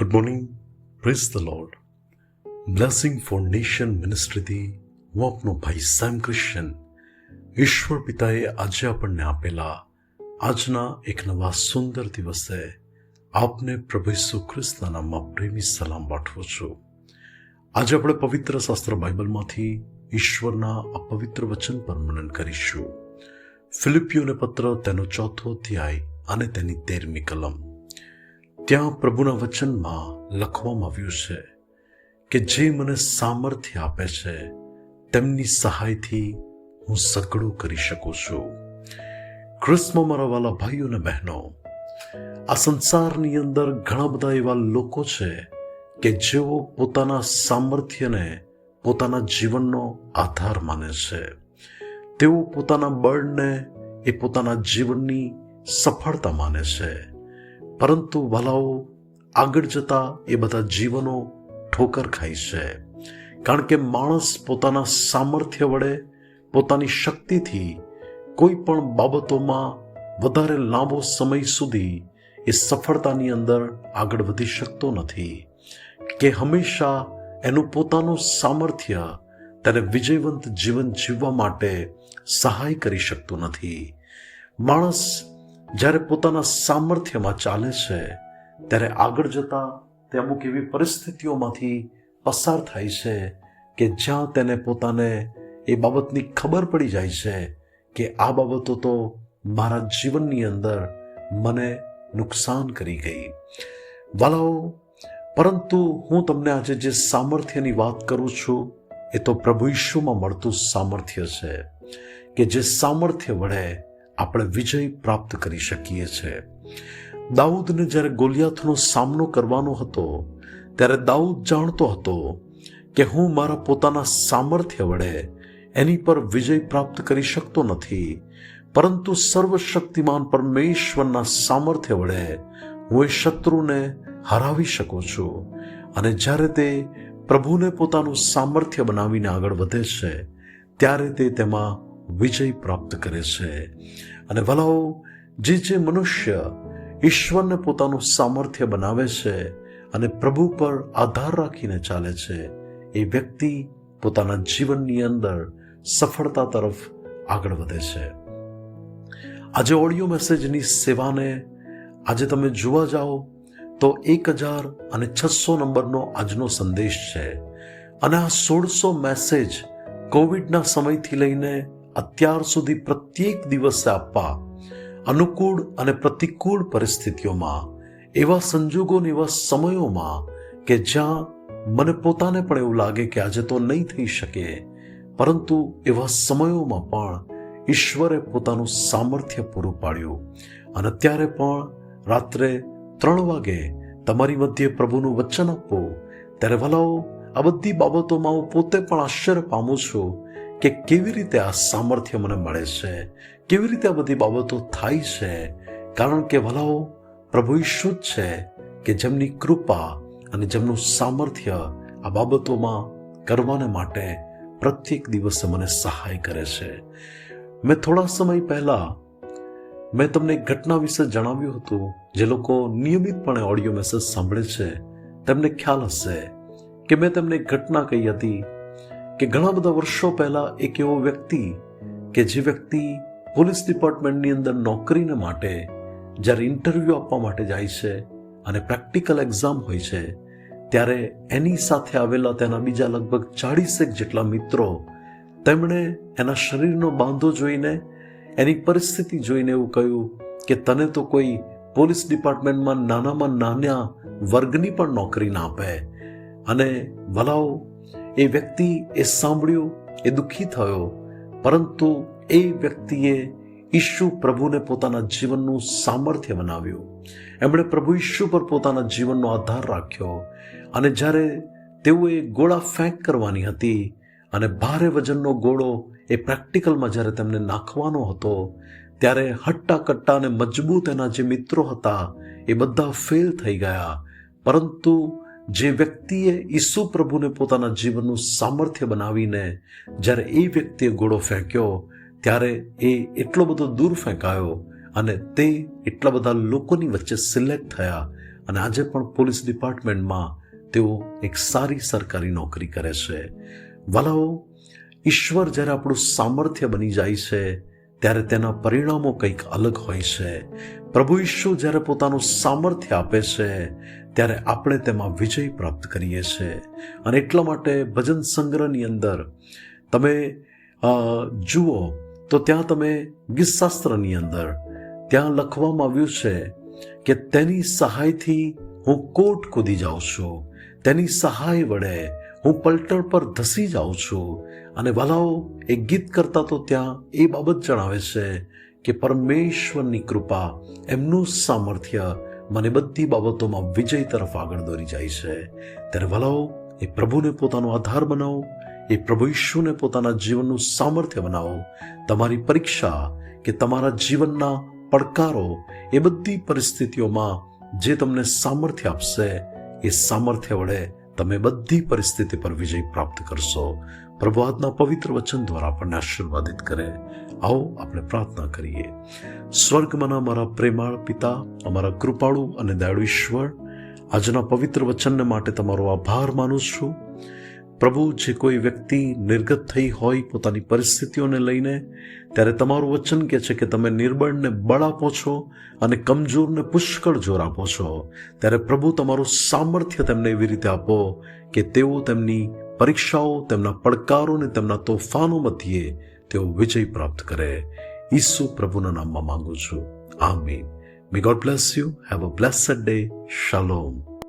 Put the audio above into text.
Good morning praise the Lord blessing foundation મિનિસ્ટ્રીથી હું આપનો ભાઈ સેમ ક્રિશ્ચન ઈશ્વર પિતાએ આજે આપણને આપેલા આજના એક નવા સુંદર દિવસે આપને પ્રભુ ઈસુ ખ્રિસ્તના નામમાં પ્રેમી સલામ પાઠવું છું આજે આપણે પવિત્ર શાસ્ત્ર બાઇબલમાંથી ઈશ્વરના અપવિત્ર વચન પર મનન કરીશું ફિલિપિયોને પત્ર તેનો ચોથો અધ્યાય અને તેની તેરમી કલમ ત્યાં પ્રભુના વચનમાં લખવામાં આવ્યું છે કે જે મને સામર્થ્ય આપે છે, તેમની સહાયથી હું સગડું કરી શકું છું. ક્રિસ્મા મારા વાલા ભાઈઓ અને બહેનો, આ સંસારની અંદર ઘણા બધા એવા લોકો છે કે જેઓ પોતાના સામર્થ્યને, પોતાના જીવનનો આધાર માને છે. તેઓ પોતાના બળને, એ પોતાના જીવનની સફળતા માને છે. પરંતુ ભલાઓ આગળ જતા એ બધા જીવનો ઠોકર ખાય છે. કારણ કે માણસ પોતાના સામર્થ્ય વડે, પોતાની શક્તિથી કોઈ પણ બાબતોમાં વધારે લાંબો સમય સુધી એ સફળતાની અંદર આગળ વધી શકતો નથી. કે હંમેશા એનું પોતાનું સામર્થ્ય તેને વિજયવંત જીવન જીવવા માટે સહાય કરી શકતું નથી. માણસ જ્યારે પોતાના સામર્થ્યમાં ચાલે છે, ત્યારે આગળ જતા તે અમુક એવી પરિસ્થિતિઓમાંથી પસાર થાય છે કે જ્યાં તેને પોતાને એ બાબતની ખબર પડી જાય છે કે આ બાબતો તો મારા જીવનની અંદર મને નુકસાન કરી ગઈ. વાલાઓ, પરંતુ હું તમને આજે જે સામર્થ્યની વાત કરું છું, એ તો પ્રભુ ઈશ્વમાં મળતું સામર્થ્ય છે કે જે સામર્થ્ય વડે આપણે વિજય પ્રાપ્ત કરી શકીએ છીએ. દાઉદને જ્યારે ગોલિયાથનો સામનો કરવાનો હતો, ત્યારે દાઉદ જાણતો હતો કે હું મારા પોતાના સામર્થ્ય વડે એની પર વિજય પ્રાપ્ત કરી શકતો નથી, પરંતુ સર્વશક્તિમાન પરમેશ્વરના સામર્થ્ય વડે હું એ શત્રુને હરાવી શકું છું અને જ્યારે તે પ્રભુને પોતાનું સામર્થ્ય બનાવીને આગળ વધે છે, ત્યારે તે તેમાં વિજય પ્રાપ્ત કરે છે. અને ભલાઓ જે જે મનુષ્ય ઈશ્વરને પોતાનું સામર્થ્ય બનાવે છે અને પ્રભુ પર આધાર રાખીને ચાલે છે, એ વ્યક્તિ પોતાના જીવનની અંદર સફળતા તરફ આગળ વધે છે. આજે ઓડિયો મેસેજની સેવાને આજે તમે જોવા જાઓ તો એક હજાર અને છસો નંબરનો આજનો સંદેશ છે. અને આ સોળસો મેસેજ કોવિડના સમયથી લઈને અત્યાર સુધી પ્રત્યેક દિવસે આપવા અનુકૂળ અને પ્રતિકૂળ પરિસ્થિતિઓમાં, એવા સંજોગોને, એવા સમયોમાં કે જ્યાં મને પોતાને પણ એવું લાગે કે આજે તો નહીં થઈ શકે, પરંતુ એવા સમયોમાં પણ ઈશ્વરે પોતાનું સામર્થ્ય પૂરું પાડ્યું. અને ત્યારે પણ રાત્રે ત્રણ વાગે તમારી મધ્યે પ્રભુનું વચન આપવું, ત્યારે ભલાઓ, આ બધી બાબતોમાં હું પોતે પણ આશ્ચર્ય પામું છું કે કેવી રીતે આ સામર્થ્ય મને મળે છે? કેવી રીતે આ બધી બાબતો થાય છે? કારણ કે ભલાઓ, પ્રભુ ઈશુ જ છે કે જેમની કૃપા અને જેમનું સામર્થ્ય આ બાબતોમાં કરવાને માટે પ્રત્યેક દિવસે મને સહાય કરે છે. મેં થોડા સમય પહેલા મેં તમને એક ઘટના વિશે જણાવ્યું હતું, જે લોકો નિયમિતપણે ઓડિયો મેસેજ સાંભળે છે. તેમને ખ્યાલ હશે કે મેં તેમને ઘટના કહી હતી. કે ઘણા બધા વર્ષો પહેલા એક એવો વ્યક્તિ કે જે વ્યક્તિ પોલીસ ડિપાર્ટમેન્ટની અંદર નોકરીને માટે જ્યારે ઇન્ટરવ્યૂ આપવા માટે જાય છે અને પ્રેક્ટિકલ એક્ઝામ હોય છે, ત્યારે એની સાથે આવેલા તેના બીજા લગભગ ચાળીસેક જેટલા મિત્રો તેમણે એના શરીરનો બાંધો જોઈને, એની પરિસ્થિતિ જોઈને એવું કહ્યું કે તને તો કોઈ પોલીસ ડિપાર્ટમેન્ટમાં નાનામાં નાના વર્ગની પણ નોકરી ના આપે. અને ભલાઓ એ વ્યક્તિ એ સાંભળ્યું, એ દુઃખી થયો. પરંતુ એ વ્યક્તિએ ઈશુ પ્રભુને પોતાના જીવનનું સામર્થ્ય બનાવ્યું. એમણે પ્રભુ ઈશુ પર પોતાના જીવનનો આધાર રાખ્યો અને જ્યારે તેઓએ ગોળા ફેંક કરવાની હતી અને ભારે વજનનો ગોળો એ પ્રેક્ટિકલમાં જ્યારે તેમને નાખવાનો હતો, ત્યારે હટ્ટા કટ્ટા અને મજબૂત એના જે મિત્રો હતા એ બધા ફેલ થઈ ગયા. પરંતુ જે વ્યક્તિએ ઈસુ પ્રભુને પોતાના જીવનનું સામર્થ્ય બનાવીને જ્યારે એ વ્યક્તિએ ગોળો ફેંક્યો, ત્યારે એ એટલો બધો દૂર ફેંકાયો અને તે એટલા બધા લોકોની વચ્ચે સિલેક્ટ થયા અને આજે પણ પોલીસ ડિપાર્ટમેન્ટમાં તેઓ એક સારી સરકારી નોકરી કરે છે. વાલાઓ, ઈશ્વર જ્યારે આપણું સામર્થ્ય બની જાય છે, ત્યારે તેના પરિણામો કંઈક અલગ હોય છે. પ્રભુ ઈશ્વર જ્યારે પોતાનું સામર્થ્ય આપે છે ત્યારે આપણે તેમાં વિજય પ્રાપ્ત કરીએ છીએ. અને એટલા માટે ભજન સંગ્રહની અંદર તમે જુઓ તો ત્યાં તમે ગીતશાસ્ત્રની અંદર ત્યાં લખવામાં આવ્યું છે કે તેની સહાયથી હું કોટ કૂદી જાઉં છું. તેની સહાય વડે હું પલટણ પર ધસી જાઉં છું. અને વાલાઓ એ ગીત કરતા તો ત્યાં એ બાબત જણાવે છે કે પરમેશ્વરની કૃપા એમનું સામર્થ્ય મને બધી બાબતોમાં વિજય તરફ આગળ દોરી જાય છે. ત્યારે વલાવો એ પ્રભુને પોતાનો આધાર બનાવો, એ પ્રભુ ઈશ્વરને પોતાના જીવનનું સામર્થ્ય બનાવો. તમારી પરીક્ષા કે તમારા જીવનના પડકારો, એ બધી પરિસ્થિતિઓમાં જે તમને સામર્થ્ય આપશે, એ સામર્થ્ય વડે તમે બધી પરિસ્થિતિ પર વિજય પ્રાપ્ત કરશો. પ્રભુ આજના પવિત્ર વચન દ્વારા આપણને આશીર્વાદિત કરે. આવો આપણે પ્રાર્થના કરીએ. સ્વર્ગમાંના અમારા પ્રેમાળ પિતા, અમારા કૃપાળુ અને દયાળુ ઈશ્વર, આજના પવિત્ર વચનને માટે તમારો આભાર માનું છું. પ્રભુ, જે કોઈ વ્યક્તિ નિર્ગત થઈ હોય પોતાની પરિસ્થિતિઓને લઈને, ત્યારે તમારું વચન કહે છે કે તમે નિર્બળને બળ આપો છો અને કમજોરને પુષ્કળ જોર આપો છો. ત્યારે પ્રભુ, તમારું સામર્થ્ય તેમને એવી રીતે આપો કે તેઓ તેમની પરીક્ષાઓ, તેમના પડકારો અને તેમના તોફાનો મધ્યે તેઓ વિજય પ્રાપ્ત કરે. ઈસુ પ્રભુના નામમાં માંગુ છું. Amen. May God bless you have a blessed day shalom